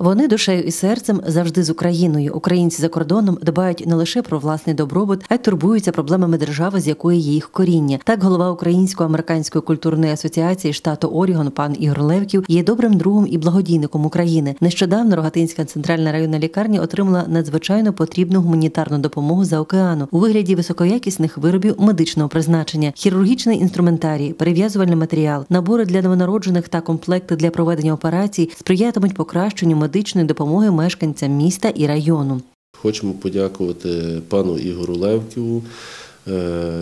Вони душею і серцем завжди з Україною. Українці за кордоном дбають не лише про власний добробут, а й турбуються проблемами держави, з якої є їх коріння. Так, голова Українсько-американської культурної асоціації штату Орігон, пан Ігор Левків, є добрим другом і благодійником України. Нещодавно Рогатинська центральна районна лікарня отримала надзвичайно потрібну гуманітарну допомогу за океану у вигляді високоякісних виробів медичного призначення, хірургічний інструментарій, перев'язувальний матеріал, набори для новонароджених та комплекти для проведення операцій сприятимуть покращенню медичної допомоги мешканцям міста і району. Хочемо подякувати пану Ігору Левківу, е,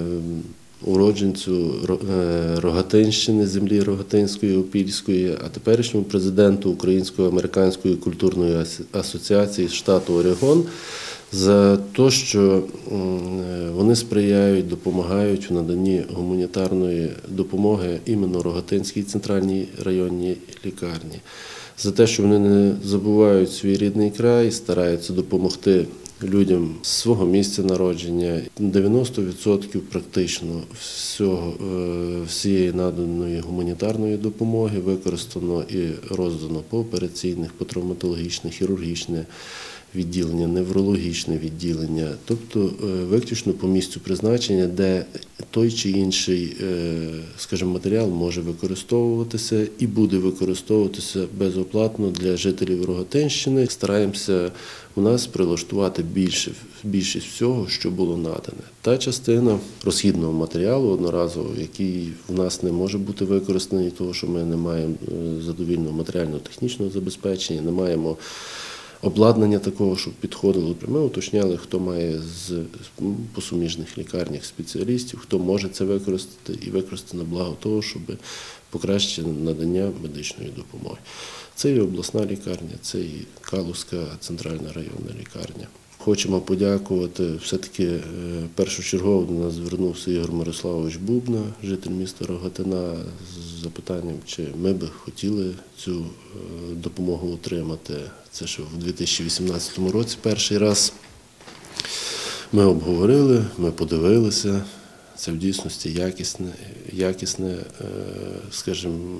уродженцю е, Рогатинщини, землі Рогатинської, Опільської, а теперішньому президенту Українсько-американської культурної асоціації штату Орегон за те, що е, вони сприяють, допомагають у наданні гуманітарної допомоги іменно Рогатинській центральній районній лікарні. За те, що вони не забувають свій рідний край, стараються допомогти людям з свого місця народження. 90% практично всього, е, всієї наданої гуманітарної допомоги використано і роздано по операційних, по травматологічних, хірургічне відділення, неврологічне відділення, тобто е, виключно по місцю призначення, де той чи інший, е, скажімо, матеріал може використовуватися і буде використовуватися безоплатно для жителів Рогатинщини. Стараємося у нас прилаштувати більше більшість всього, що було надане. Та частина розхідного матеріалу одноразового, який в нас не може бути використаний, тому що ми не маємо е, задовільного матеріально-технічного забезпечення, не маємо обладнання такого, щоб підходило. Ми уточняли, хто має з по суміжних лікарнях спеціалістів, хто може це використати і використати на благо того, щоб покращити надання медичної допомоги. Це і обласна лікарня, це і Калузька центральна районна лікарня. Хочемо подякувати. Все-таки е, першочергово до нас звернувся Ігор Мирославович Бубна, житель міста Рогатина, з запитанням, чи ми би хотіли цю е, допомогу отримати. Це ще в 2018 році перший раз. Ми обговорили, ми подивилися. Це в дійсності якісне, якісне, е, скажімо,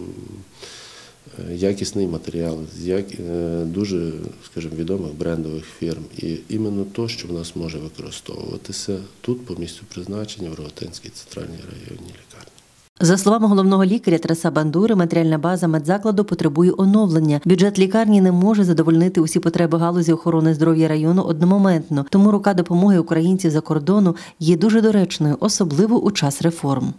якісний матеріал з як- е, дуже, скажімо, відомих брендових фірм. І іменно то, що в нас може використовуватися тут по місцю призначення в Рогатинській центральній районній лікарні. За словами головного лікаря Тараса Бандури, матеріальна база медзакладу потребує оновлення. Бюджет лікарні не може задовольнити усі потреби галузі охорони здоров'я району одномоментно. Тому рука допомоги українців за кордону є дуже доречною, особливо у час реформ.